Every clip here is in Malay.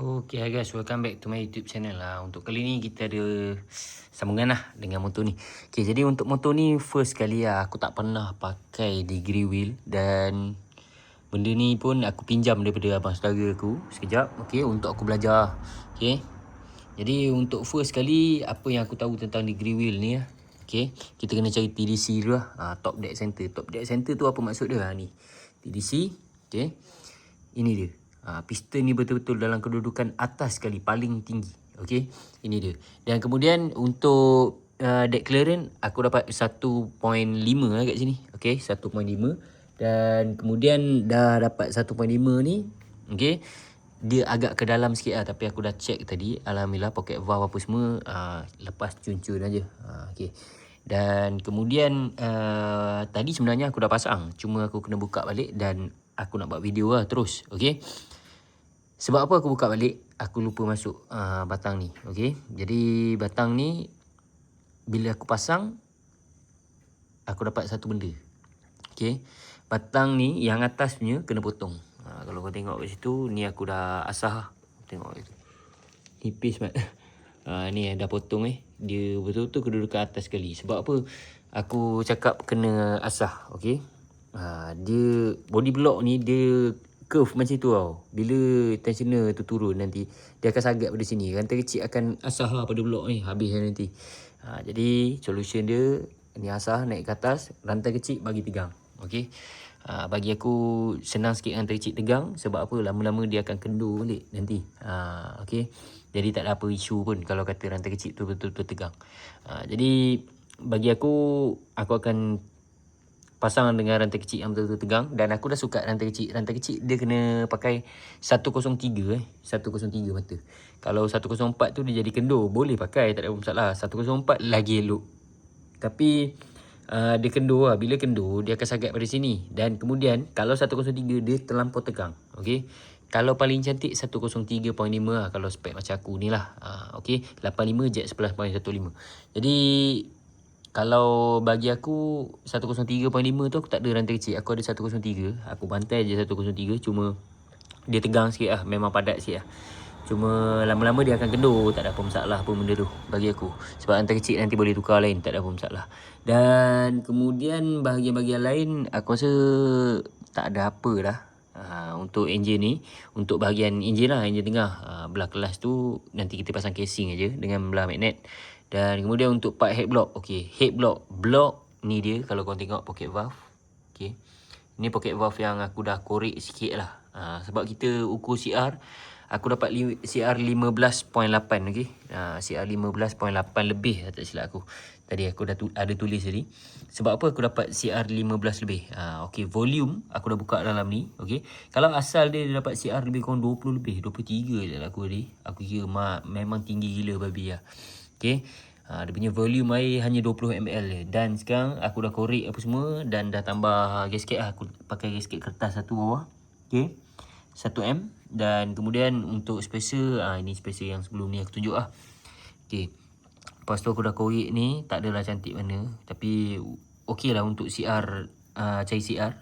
Okay guys, welcome back to my YouTube channel lah. Untuk kali ni kita ada sambungan lah dengan motor ni. Okay, jadi untuk motor ni first kali lah aku tak pernah pakai degree wheel dan benda ni pun aku pinjam daripada abang saudara aku sekejap. Okay, untuk aku belajar. Okay. Jadi untuk first kali apa yang aku tahu tentang degree wheel ni lah. Okay, kita kena cari TDC dulu lah. Ha, top deck center. Top deck center tu apa maksud dia? Ha, ni. TDC. Okay. Ini dia. Ha, piston ni betul-betul dalam kedudukan atas sekali. Paling tinggi. Okay. Ini dia. Dan kemudian untuk uh, deck clearance aku dapat 1.5 lah kat sini. Okay. 1.5. Dan kemudian dah dapat 1.5 ni. Okay. Dia agak ke dalam sikit lah. Tapi aku dah check tadi. Alhamdulillah pocket valve apa semua. Uh, lepas cun-cun aja. Uh, okay. Dan kemudian uh, tadi sebenarnya aku dah pasang. Cuma aku kena buka balik dan aku nak buat video lah terus. Okay. Sebab apa aku buka balik? Aku lupa masuk uh, batang ni. Okay. Jadi batang ni bila aku pasang aku dapat satu benda. Okay. Batang ni yang atas punya kena potong. Uh, kalau kau tengok kat situ ni aku dah asah. Tengok itu. Nipis mat. Ha, ni eh, dah potong eh. Dia betul-betul kedudukan atas sekali. Sebab apa? Aku cakap kena asah. Okay. Ha, dia body block ni dia curve macam tu tau. Bila tensioner tu turun nanti. Dia akan sagat pada sini. Rantai kecil akan asah lah pada blok ni. Habis nanti. Ha, jadi solution dia. Ni asah naik ke atas. Rantai kecil bagi tegang. Okay. Ha, bagi aku senang sikit rantai kecil tegang. Sebab apa? Lama-lama dia akan kendur balik nanti. Ha, okay. Jadi tak ada apa isu pun kalau kata rantai kecil tu betul-betul tegang. Ha, jadi bagi aku aku akan pasang dengan rantai kecil yang betul-betul tegang dan aku dah suka rantai kecil. Rantai kecil dia kena pakai 103 eh. 103 mata. Kalau 104 tu dia jadi kendur, boleh pakai tak ada masalah. 104 lagi elok. Tapi uh, dia kendur lah. Bila kendur dia akan sagat pada sini dan kemudian kalau 103 dia terlampau tegang. Okey. Kalau paling cantik 103.5 lah kalau spek macam aku ni lah. Uh, okay. 85 jet 11.15. Jadi kalau bagi aku 103.5 tu aku tak ada rantai kecil. Aku ada 103. Aku bantai je 103 cuma dia tegang sikit lah. Memang padat sikit lah. Cuma lama-lama dia akan kendur. Tak ada apa masalah pun benda tu bagi aku. Sebab rantai kecil nanti boleh tukar lain. Tak ada apa masalah. Dan kemudian bahagian-bahagian lain aku rasa tak ada apa dah. Ha, untuk enjin ni untuk bahagian enjin lah enjin tengah ha, belah kelas tu nanti kita pasang casing aja dengan belah magnet dan kemudian untuk part head block okey head block block ni dia kalau kau tengok pocket valve okey ni pocket valve yang aku dah korek sikit lah ha, sebab kita ukur CR aku dapat CR 15.8 okey ha, CR 15.8 lebih tak silap aku Tadi aku dah tu, ada tulis tadi. Sebab apa aku dapat CR 15 lebih. Ha, okay, volume aku dah buka dalam ni. Okay. Kalau asal dia, dia dapat CR lebih kurang 20 lebih. 23 je lah aku tadi. Aku kira ma, memang tinggi gila babi lah. Okay. Ha, dia punya volume air hanya 20 ml je. Dan sekarang aku dah korek apa semua. Dan dah tambah gasket lah. Aku pakai gasket kertas satu bawah. Okay. 1M. Dan kemudian untuk spacer. Ha, ini spacer yang sebelum ni aku tunjuk lah. Okay. Lepas tu aku dah korek ni Tak adalah cantik mana Tapi Okey lah untuk CR uh, Cari CR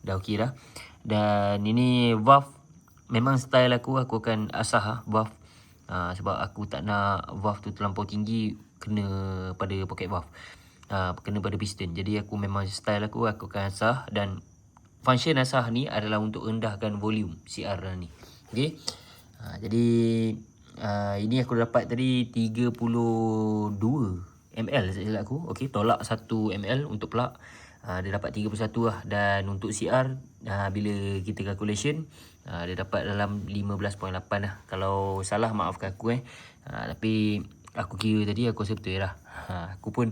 Dah okey dah Dan ini Valve Memang style aku Aku akan asah lah Valve uh, Sebab aku tak nak Valve tu terlampau tinggi Kena pada pocket valve. Uh, Kena pada piston. Jadi aku memang style aku Aku akan asah Dan Function asah ni adalah untuk rendahkan volume CR ni. Okay uh, Jadi uh, ini aku dapat tadi 32 ml saya aku. Okey, tolak 1 ml untuk plug. Uh, dia dapat 31 lah. Dan untuk CR uh, bila kita calculation uh, dia dapat dalam 15.8 lah. Kalau salah maafkan aku eh. Uh, tapi aku kira tadi aku rasa betul lah. Uh, aku pun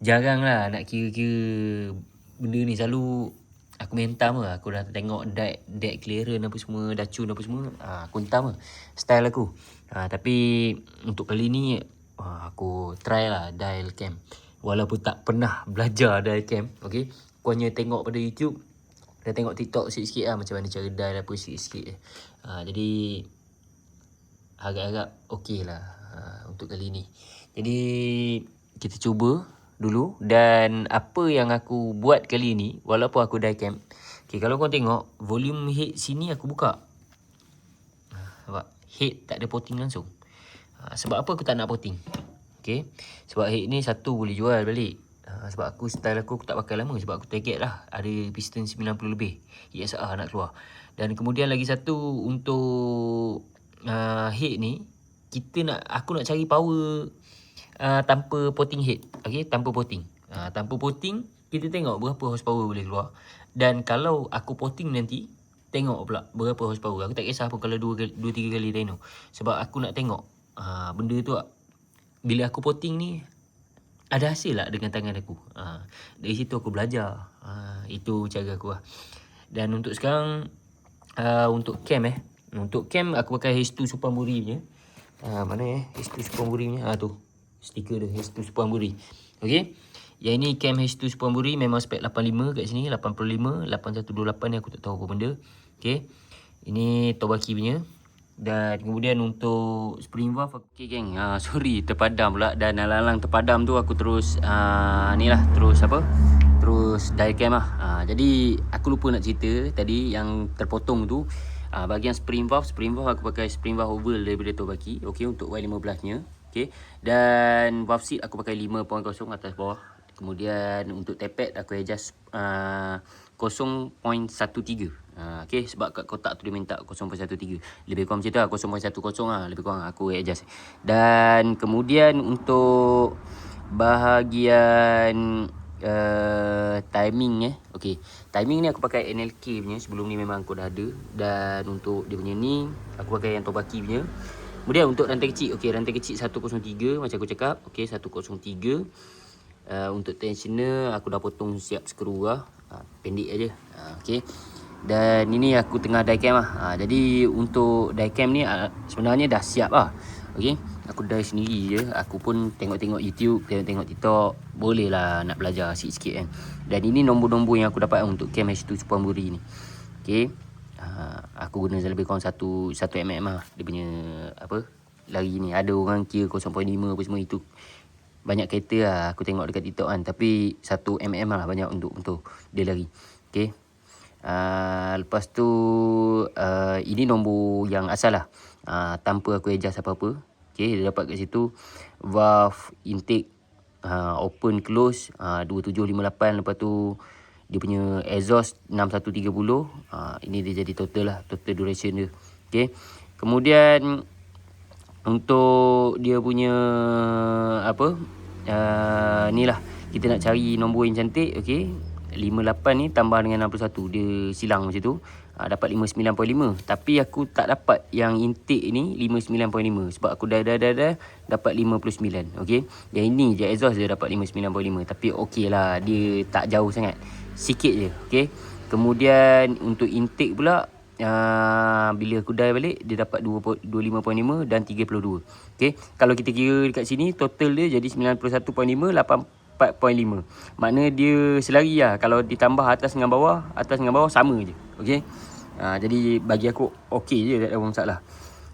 jarang lah nak kira-kira benda ni selalu aku main hentam lah. Aku dah tengok deck, deck clearance apa semua, dah cun apa semua. Uh, aku hentam lah. Style aku. Ha, tapi untuk kali ni uh, aku try lah dial cam. Walaupun tak pernah belajar dial cam. Okay. Aku hanya tengok pada YouTube. Dan tengok TikTok sikit-sikit lah. Macam mana cara dial apa sikit-sikit. Ha, jadi agak-agak okey lah uh, untuk kali ni. Jadi kita cuba dulu. Dan apa yang aku buat kali ni. Walaupun aku dial cam. Okay, kalau kau tengok volume head sini aku buka. Nampak? head tak ada potting langsung. Ha, sebab apa aku tak nak potting? Okay. Sebab head ni satu boleh jual balik. Ha, sebab aku style aku, aku tak pakai lama sebab aku target lah. Ada piston 90 lebih. ESR nak keluar. Dan kemudian lagi satu untuk uh, head ni. Kita nak, aku nak cari power uh, tanpa potting head. Okay, tanpa potting. Uh, tanpa potting, kita tengok berapa horsepower boleh keluar. Dan kalau aku potting nanti, tengok pula berapa horsepower. Aku tak kisah pun kalau 2 2 3 kali dyno. Sebab aku nak tengok uh, benda tu bila aku potting ni ada hasil lah dengan tangan aku. Uh, dari situ aku belajar. Uh, itu cara aku lah. Dan untuk sekarang uh, untuk cam eh. Untuk cam aku pakai H2 Supamburi punya. Uh, mana eh H2 Supamburi punya. Uh, tu. Stiker dia H2 Supamburi. Okey. Yang ini cam H2 Supamburi memang spek 85 kat sini. 85, 8128 ni aku tak tahu apa benda. Okay. Ini Tobaki punya. Dan kemudian untuk spring valve. Okay geng. Uh, sorry terpadam pula. Dan alang-alang terpadam tu aku terus. Uh, ni lah. Terus apa. Terus diecam lah. Uh, jadi aku lupa nak cerita tadi yang terpotong tu. Uh, bahagian spring valve. Spring valve aku pakai spring valve oval daripada Tobaki. Okay untuk Y15 nya. Okay. Dan valve seat aku pakai 5.0 atas bawah. Kemudian untuk tepet aku adjust uh, 0.13 uh, Okay sebab kat kotak tu dia minta 0.13 Lebih kurang macam tu lah 0.10 lah Lebih kurang aku adjust. Dan kemudian untuk Bahagian uh, Timing eh. Okay Timing ni aku pakai NLK punya Sebelum ni memang aku dah ada. Dan untuk dia punya ni Aku pakai yang Tobaki punya. Kemudian untuk rantai kecil Okay rantai kecil 103 Macam aku cakap Okay 103 uh, Untuk tensioner Aku dah potong siap skru lah. Ha, pendek aja. Ha, okey. Dan ini aku tengah diecam lah. Ha, jadi untuk diecam ni ha, sebenarnya dah siap lah. Okey. Aku die sendiri je. Aku pun tengok-tengok YouTube, tengok-tengok TikTok. Boleh lah nak belajar sikit-sikit kan. Dan ini nombor-nombor yang aku dapat untuk cam H2 Supamburi ni. Okey. Ha, aku guna lebih kurang 1 1 mm lah. Dia punya apa? Lari ni. Ada orang kira 0.5 apa semua itu banyak kereta lah aku tengok dekat TikTok kan tapi 1mm lah banyak untuk untuk dia lari okey uh, lepas tu uh, ini nombor yang asal lah. Uh, tanpa aku adjust apa-apa. Okey dia dapat kat situ. Valve intake uh, open close uh, 2758 lepas tu dia punya exhaust 6130 uh, ini dia jadi total lah total duration dia. Okey. Kemudian untuk dia punya apa uh, ni lah. Kita nak cari nombor yang cantik okey 58 ni tambah dengan 61 dia silang macam tu. Uh, dapat 59.5 tapi aku tak dapat yang intake ni 59.5 sebab aku dah dah dah, dah dapat 59 okey? Yang ini je exhaust dia dapat 59.5 tapi okey lah dia tak jauh sangat. Sikit je okey? Kemudian untuk intake pula uh, bila aku die balik dia dapat 25.5 dan 32. Okey, kalau kita kira dekat sini total dia jadi 91.5 84.5. Makna dia selari lah kalau ditambah atas dengan bawah, atas dengan bawah sama je. Okey. Uh, jadi bagi aku okey je tak ada masalah.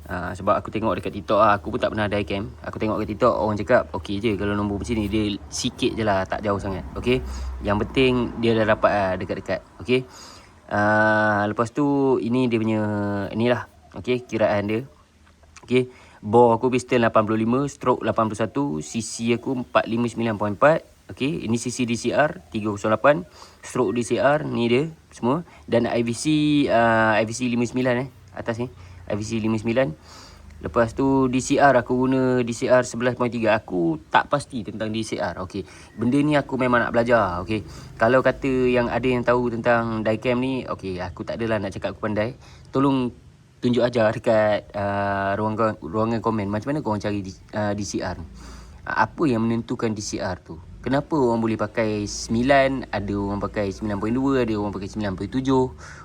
Uh, sebab aku tengok dekat TikTok lah, aku pun tak pernah diecam. Aku tengok dekat TikTok orang cakap okey je kalau nombor macam ni dia sikit je lah tak jauh sangat. Okey. Yang penting dia dah dapat uh, dekat-dekat. Okey. Uh, lepas tu ini dia punya inilah okey kiraan dia. Okey, bore aku piston 85, stroke 81, cc aku 459.4. Okey, ini cc DCR 308, stroke DCR ni dia semua dan IVC uh, IVC 59 eh atas ni. IVC 59. Lepas tu DCR aku guna DCR 11.3. Aku tak pasti tentang DCR. Okey. Benda ni aku memang nak belajar. Okey. Kalau kata yang ada yang tahu tentang diecam ni, okey, aku tak adalah nak cakap aku pandai. Tolong tunjuk aja dekat uh, ruangan ruangan komen macam mana kau orang cari uh, DCR. Apa yang menentukan DCR tu? Kenapa orang boleh pakai 9, ada orang pakai 9.2, ada orang pakai 9.7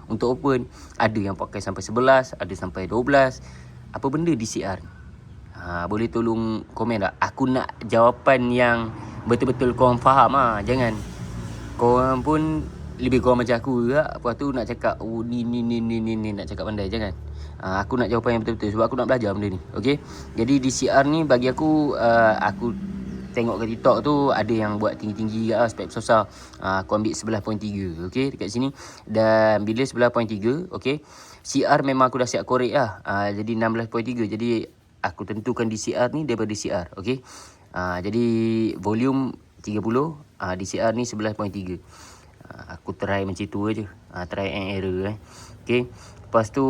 untuk open, ada yang pakai sampai 11, ada sampai 12 apa benda DCR ha, boleh tolong komen tak? Aku nak jawapan yang betul-betul kau faham ah jangan. Kau pun lebih kurang macam aku juga. Lepas tu nak cakap oh, ni, ni ni ni ni ni nak cakap pandai jangan. Ha, aku nak jawapan yang betul-betul sebab aku nak belajar benda ni okey? Jadi DCR ni bagi aku uh, aku tengok ke TikTok tu ada yang buat tinggi-tinggi lah spek besar uh, aku ambil 11.3 okey dekat sini dan bila 11.3 okey CR memang aku dah siap korek lah. Uh, jadi 16.3. Jadi aku tentukan di CR ni daripada CR. Okay. Uh, jadi volume 30. Uh, di CR ni 11.3. Uh, aku try macam tu aja. Uh, try and error eh. Okay. Lepas tu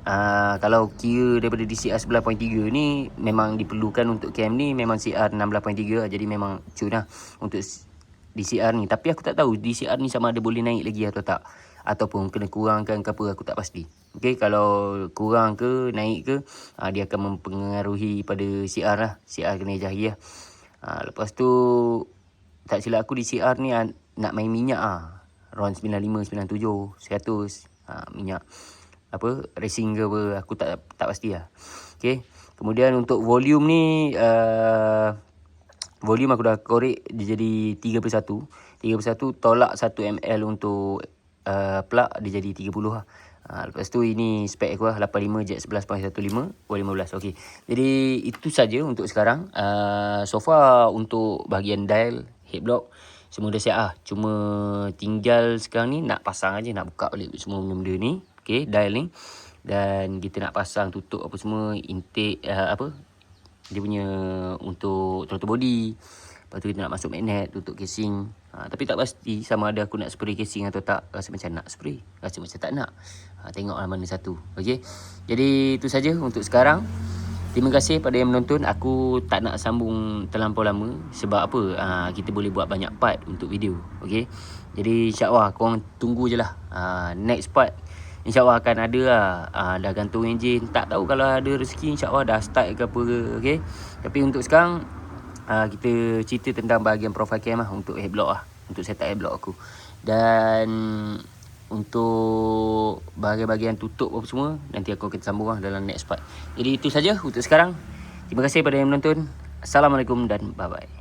Uh, kalau kira daripada DCR 11.3 ni memang diperlukan untuk cam ni memang CR 16.3 jadi memang cun lah untuk DCR ni. Tapi aku tak tahu DCR ni sama ada boleh naik lagi atau tak. Ataupun kena kurangkan ke apa aku tak pasti. Okey kalau kurang ke naik ke uh, dia akan mempengaruhi pada CR lah. CR kena jahi lah. Uh, lepas tu tak silap aku DCR ni nak main minyak ah uh, RON 95 97 100 uh, minyak apa racing ke apa aku tak tak pasti lah. Okey kemudian untuk volume ni uh, volume aku dah korek dia jadi 31 31 tolak 1 ml untuk uh, plug dia jadi 30 lah. Uh, lepas tu ini spek aku lah 85 jet 11.15 O15 okey jadi itu saja untuk sekarang. Uh, so far untuk bahagian dial head block semua dah siap lah. Cuma tinggal sekarang ni nak pasang aja nak buka balik semua benda-benda ni okey dial ni dan kita nak pasang tutup apa semua intake uh, apa dia punya untuk throttle body lepas tu kita nak masuk magnet tutup casing ha, tapi tak pasti sama ada aku nak spray casing atau tak rasa macam nak spray rasa macam tak nak ha, tengoklah mana satu okey jadi itu saja untuk sekarang Terima kasih pada yang menonton. Aku tak nak sambung terlampau lama sebab apa? Ha, kita boleh buat banyak part untuk video. Okey. Jadi insya-Allah korang tunggu je lah. Ha, next part InsyaAllah akan ada lah. Uh, Dah gantung enjin. Tak tahu kalau ada rezeki InsyaAllah dah start ke apa ke okay? Tapi untuk sekarang uh, Kita cerita tentang bahagian profile cam lah Untuk headblock lah. Untuk setup headblock aku. Dan Untuk Bahagian-bahagian tutup apa semua Nanti aku akan sambung lah dalam next part. Jadi itu saja untuk sekarang. Terima kasih kepada yang menonton. Assalamualaikum dan bye-bye